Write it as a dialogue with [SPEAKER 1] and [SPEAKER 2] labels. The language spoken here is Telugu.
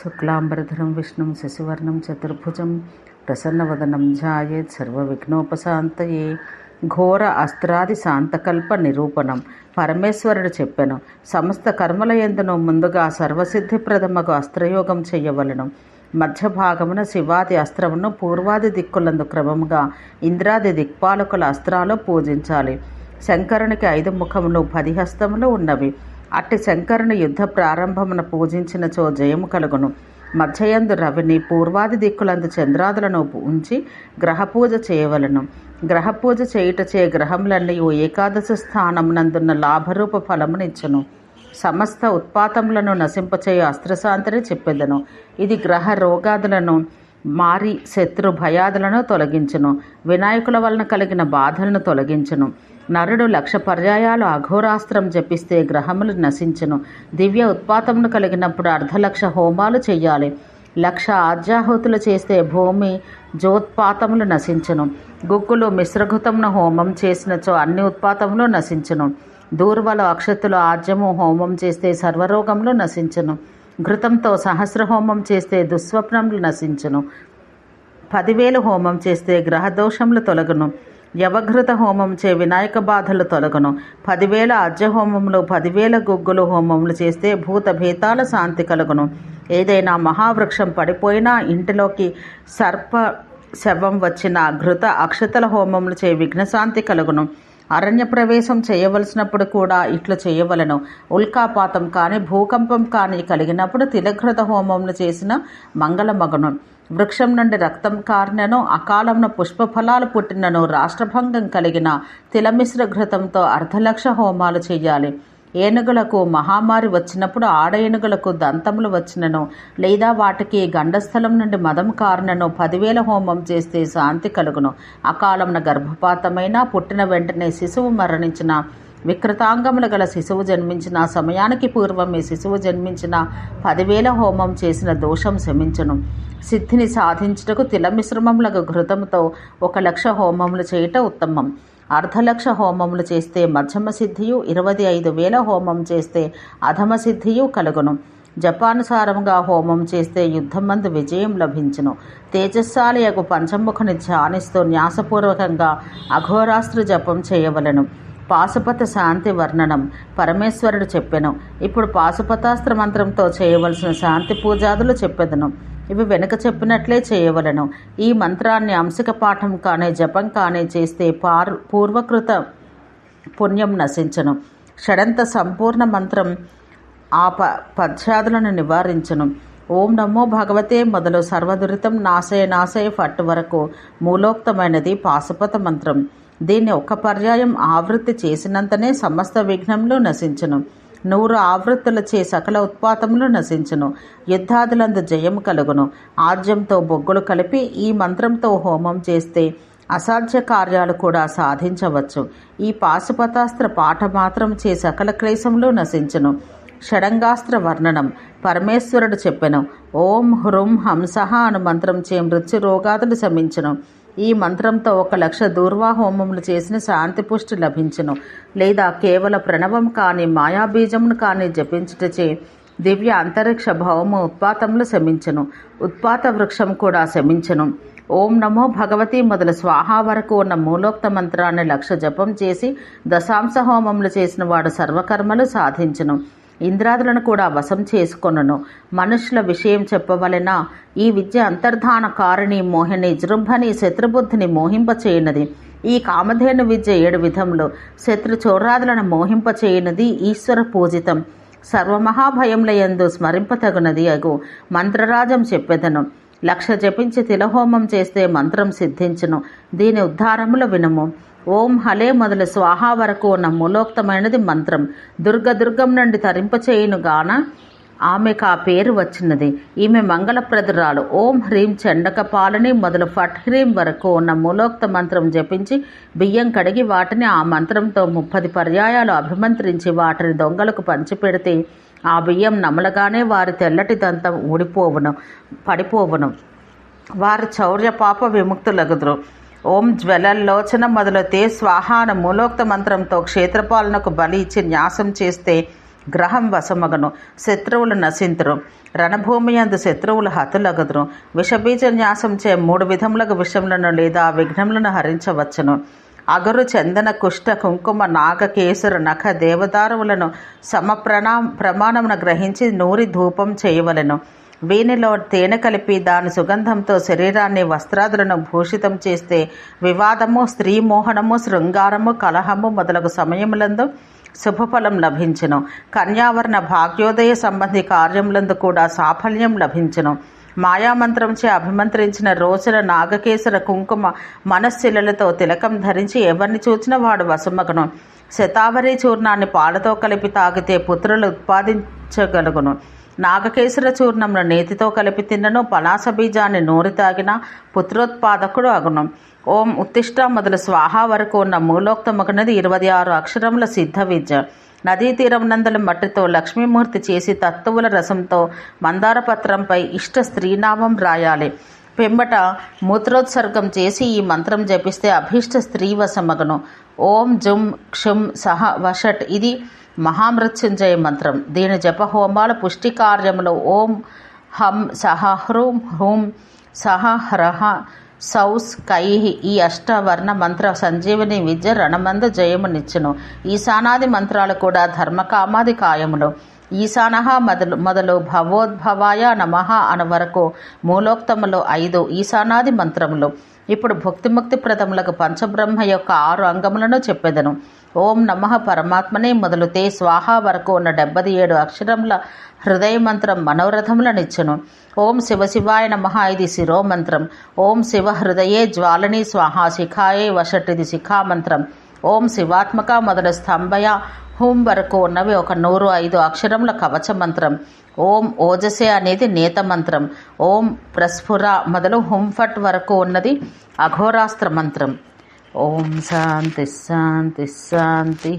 [SPEAKER 1] శుక్లాంబరధరం విష్ణుం శశివర్ణం చతుర్భుజం ప్రసన్నవదనం ధ్యాయేత్ సర్వవిఘ్నోపశాంతయే. ఘోర అస్త్రాది శాంతకల్ప నిరూపణం. పరమేశ్వరుడు చెప్పెను సమస్త కర్మల ఎందును ముందుగా సర్వసిద్ధిప్రదమగు అస్త్రయోగం చేయవలను. మధ్య భాగమున శివాది అస్త్రమును పూర్వాది దిక్కులందు క్రమముగా ఇంద్రాది దిక్పాలకుల అస్త్రాలు పూజించాలి. శంకరునికి ఐదు ముఖములు పది హస్తములు ఉన్నవి. అట్టి శంకరుని యుద్ధ ప్రారంభమున పూజించినచో జయము కలుగును. మధ్యయందు రవిని పూర్వాది దిక్కులందు చంద్రాదులను ఉంచి గ్రహపూజ చేయవలను. గ్రహపూజ చేయుటచే గ్రహములన్నీ ఏకాదశి స్థానమునందున్న లాభరూప ఫలమునిచ్చును. సమస్త ఉత్పాతములను నశింపచేయ అస్త్రశాంతిని చెప్పెదను. ఇది గ్రహ రోగాదులను మారి శత్రు భయాదులను తొలగించును. వినాయకుల వలన కలిగిన బాధలను తొలగించును. నరుడు లక్ష పర్యాయాలు అఘోరాస్త్రం జపిస్తే గ్రహములు నశించును. దివ్య ఉత్పాతమును కలిగినప్పుడు అర్ధలక్ష హోమాలు చేయాలి లక్ష ఆజ్యాహుతులు చేస్తే భూమి జోత్పాతములు నశించును. గుగ్గులు మిశ్రఘృతమును హోమం చేసినచో అన్ని ఉత్పాతములు నశించును. దూర్వల అక్షతులు ఆజ్యము హోమం చేస్తే సర్వరోగములు నశించును. ఘృతంతో సహస్ర హోమం చేస్తే దుస్వప్నములు నశించును. పదివేలు హోమం చేస్తే గ్రహదోషములు తొలగును. యవఘృత హోమం చే వినాయక బాధలు తొలగును. పదివేల అజ్జహోమములు పదివేల గుగ్గులు హోమములు చేస్తే భూత భేతాల శాంతి కలుగును. ఏదైనా మహావృక్షం పడిపోయినా ఇంటిలోకి సర్ప శవం వచ్చిన ఘృత అక్షతల హోమములు చే విఘ్నశాంతి కలుగును. అరణ్య ప్రవేశం చేయవలసినప్పుడు కూడా ఇట్లు చేయవలను. ఉల్కాపాతం కానీ భూకంపం కానీ కలిగినప్పుడు తిలఘృత హోమంను చేసిన మంగళమగును. వృక్షం నుండి రక్తం కారినను అకాలంలో పుష్పఫలాలు పుట్టినను రాష్ట్రభంగం కలిగిన తిలమిశ్ర ఘృతంతో అర్ధలక్ష హోమాలు చేయాలి. ఏనుగులకు మహామారి వచ్చినప్పుడు ఆడ ఏనుగులకు దంతములు వచ్చినను లేదా వాటికి గండస్థలం నుండి మదం కారణను పదివేల హోమం చేస్తే శాంతి కలుగును. అకాలమున గర్భపాతమైన పుట్టిన వెంటనే శిశువు మరణించిన వికృతాంగములు గల శిశువు జన్మించిన సమయానికి పూర్వమే శిశువు జన్మించిన పదివేల హోమం చేసిన దోషం శమించను. సిద్ధిని సాధించుటకు తిలమిశ్రమములకు ఘృతముతో ఒక లక్ష హోమములు చేయుట ఉత్తమం. అర్ధలక్ష హోమములు చేస్తే మధ్యమ సిద్ధియు ఇరవై ఐదు వేల హోమం చేస్తే అధమ సిద్ధియు కలుగును. జపానుసారముగా హోమం చేస్తే యుద్ధమందు విజయం లభించును. తేజస్సాలయకు పంచముఖుని ధ్యానిస్తూ న్యాసపూర్వకంగా అఘోరాస్త్ర జపం చేయవలను. పాశుపత శాంతి వర్ణనం పరమేశ్వరుడు చెప్పెను. ఇప్పుడు పాశుపతాస్త్ర మంత్రంతో చేయవలసిన శాంతి పూజాదులు చెప్పెదను. ఇవి వెనుక చెప్పినట్లే చేయవలను. ఈ మంత్రాన్ని అంశిక పాఠం కానీ జపం కానీ చేస్తే పార్ పూర్వకృత పుణ్యం నశించను. షడంత సంపూర్ణ మంత్రం ఆ ప పద్యాదులను నివారించను. ఓం నమో భగవతే మొదలు సర్వదురితం నాశయ నాశయ ఫట్ వరకు మూలోక్తమైనది పాశుపత మంత్రం. దీన్ని ఒక పర్యాయం ఆవృత్తి చేసినంతనే సమస్త విఘ్నంలో నశించును. నూరు ఆవృత్తులచే సకల ఉత్పాతములు నశించును. యుద్ధాదులందు జయము కలుగును. ఆర్జంతో బొగ్గులు కలిపి ఈ మంత్రంతో హోమం చేస్తే అసాధ్య కార్యాలు కూడా సాధించవచ్చు. ఈ పాశుపతాస్త్ర పాఠ మాత్రం చే సకల క్లేశములు నశించును. షడంగాస్త్ర వర్ణనం పరమేశ్వరుడు చెప్పెను. ఓం హృం హంసహ అను మంత్రం చే మృత్యు రోగాదులు శమించను. ఈ మంత్రంతో ఒక లక్ష దూర్వా హోమములు చేసిన శాంతి పుష్టి లభించును. లేదా కేవల ప్రణవం కానీ మాయాబీజమును కానీ జపించుటచే దివ్య అంతరిక్ష భౌమ ఉత్పాతములు శమించను. ఉత్పాత వృక్షం కూడా శమించను. ఓం నమో భగవతి మొదలు స్వాహా వరకు ఉన్న మూలోక్త మంత్రాన్ని లక్ష జపం చేసి దశాంశ హోమములు చేసిన వాడు సర్వకర్మలు సాధించను. ఇంద్రాదులను కూడా వశం చేసుకొనను. మనుషుల విషయం చెప్పవలన ఈ విద్య అంతర్ధాన కారిణి మోహిని జృంభని శత్రుబుద్ధిని మోహింపచేయనది. ఈ కామధేను విద్య ఏడు విధములు. శత్రు చోరాదులను మోహింపచేయనది ఈశ్వర పూజితం. సర్వమహాభయములయందు స్మరింపతగునది అగు. మంత్రరాజం చెప్పెదను. లక్ష జపించి తిలహోమం చేస్తే మంత్రం సిద్ధించును. దీని ఉద్ధారముల వినుము. ఓం హలే మొదలు స్వాహా వరకు ఉన్న మూలోక్తమైనది మంత్రం. దుర్గ దుర్గం నుండి తరింపచేయును గాన ఆమెకు ఆ పేరు వచ్చినది. ఈమె మంగళప్రదురాలు. ఓం హ్రీం చండక పాలని మొదలు ఫట్ హ్రీం వరకు ఉన్న మూలోక్త మంత్రం జపించి బియ్యం కడిగి వాటిని ఆ మంత్రంతో ముప్పది పర్యాయాలు అభిమంత్రించి వాటిని దొంగలకు పంచిపెడితే ఆ బియ్యం నమలగానే వారి తెల్లటి దంతం ఊడిపోవును పడిపోవును. వారి చౌర్య పాప విముక్తులగుదురు. ఓం జ్వలల్లోచన మొదలైతే స్వాహాన మూలోక్త మంత్రంతో క్షేత్రపాలనకు బలి ఇచ్చి న్యాసం చేస్తే గ్రహం వశమగను శత్రువులు నశింతురు. రణభూమి అందు శత్రువులు హతులగదురు. విషబీజ న్యాసం చే మూడు విధములకు విషములను లేదా విఘ్నములను హరించవచ్చును. అగరు చందన కుష్ట కుంకుమ నాగకేసుర నఖ దేవదారువులను సమప్రణా ప్రమాణమున గ్రహించి నూరి ధూపం చేయవలెను. వీనిలో తేనె కలిపి దాని సుగంధంతో శరీరాన్ని వస్త్రాదులను భూషితం చేస్తే వివాదము స్త్రీ మోహనము శృంగారము కలహము మొదలగు సమయములందు శుభఫలం లభించును. కన్యావర్ణ భాగ్యోదయ సంబంధి కార్యములందు కూడా సాఫల్యం లభించును. మాయామంత్రంచే అభిమంత్రించిన రోజుల నాగకేశర కుంకుమ మనశ్శిలలతో తిలకం ధరించి ఎవరిని చూచిన వాడు వసుమగను శతావరి చూర్ణాన్ని పాలతో కలిపి తాగితే పుత్రులు ఉత్పాదించగలుగును. నాగకేశర చూర్ణంను నేతితో కలిపి తిన్నను పలాస బీజాన్ని నూరి తాగిన పుత్రోత్పాదకుడు అగును. ఓం ఉత్తిష్ట మొదలు స్వాహా వరకు ఉన్న మూలోక్తమగునది ఇరవై ఆరు అక్షరముల సిద్ధ విద్య. నదీ తీరం నందల మట్టితో లక్ష్మీమూర్తి చేసి తత్తువుల రసంతో మందారపత్రంపై ఇష్ట స్త్రీనామం రాయాలి. పెంబట మూత్రోత్సర్గం చేసి ఈ మంత్రం జపిస్తే అభీష్ట స్త్రీవశమగను. ఓం జుం క్షుం సహ వషట్ ఇది మహామృత్యుంజయ మంత్రం. దీని జప హోమాల పుష్టి కార్యములో ఓం హం సహ హ్రూం హ్రూం సహ హ్రహ సౌస్ కైహి ఈ అష్టవర్ణ మంత్ర సంజీవని విద్య రణమంద జయమునిచ్చును. ఈశానాది మంత్రాలు కూడా ధర్మకామాది కాయములు ఈశానహ మొదలు మొదలు భవోద్భవాయ నమః అను వరకు మూలోక్తములు ఐదు ఈశానాది మంత్రములు. ఇప్పుడు భుక్తిముక్తి ప్రదములకు పంచబ్రహ్మ యొక్క ఆరు అంగములను చెప్పెదను. ఓం నమ పరమాత్మనే మొదలుతే స్వాహ వరకు ఉన్న డెబ్బది ఏడు అక్షరముల హృదయ మంత్రం మనోరథములనిచ్చును. ఓం శివ శివాయ నమ ఇది శిరోమంత్రం. ఓం శివ హృదయే జ్వాలని స్వాహ శిఖాయే వషటిది శిఖామంత్రం. ఓం శివాత్మక మొదల స్తంభయ హూం వరకు ఉన్నవి ఒక నూరు ఐదు అక్షరముల కవచ మంత్రం. ఓం ఓజసే అనేది నేత మంత్రం. ఓం ప్రస్ఫుర మొదలు హుంఫట్ వరకు ఉన్నది అఘోరాస్త్ర మంత్రం. ఓం శాంతి శాంతి శాంతి.